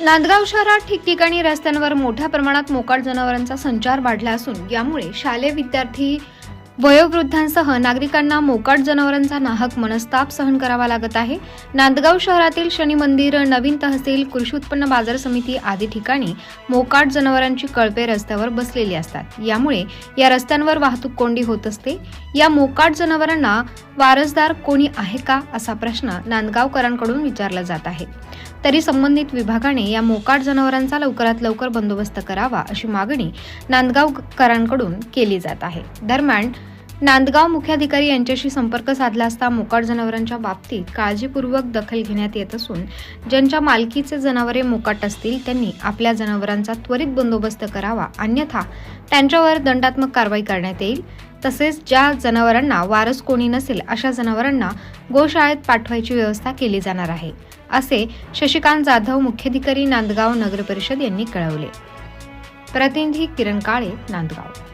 नांदगाव शहरात ठिकठिकाणी रस्त्यांवर मोठ्या प्रमाणात मोकाट जनावरांचा संचार वाढला असून यामुळे शालेय विद्यार्थी वयोवृद्धांसह नागरिकांना मोकाट जनावरांचा नाहक मनस्ताप सहन करावा लागत आहे. नांदगाव शहरातील शनी मंदिर नवीन तहसील कृषी उत्पन्न बाजार समिती आदी ठिकाणी मोकाट जनावरांची कळपे रस्त्यावर बसलेली असतात. यामुळे या रस्त्यांवर वाहतूक कोंडी होत असते. या मोकाट जनावरांना वारसदार कोणी आहे का असा प्रश्न नांदगावकरांकडून विचारला जात आहे. तरी संबंधित विभागाने या मोकाट जनावरांचा लवकरात लवकर बंदोबस्त करावा अशी मागणी नांदगावकरांकडून केली जात आहे. दरम्यान नांदगाव मुख्याधिकारी यांच्याशी संपर्क साधला असता मोकाट जनावरांच्या बाबतीत काळजीपूर्वक दखल घेण्यात येत असून ज्यांच्या मालकीचे जनावरे मोकाट असतील त्यांनी आपल्या जनावरांचा त्वरित बंदोबस्त करावा अन्यथा त्यांच्यावर दंडात्मक कारवाई करण्यात येईल. तसेच ज्या जनावरांना वारस कोणी नसेल अशा जनावरांना गोशाळेत पाठवायची व्यवस्था केली जाणार आहे असे शशिकांत जाधव मुख्याधिकारी नांदगाव नगर परिषद यांनी कळवले. प्रतिनिधी किरण काळे नांदगाव.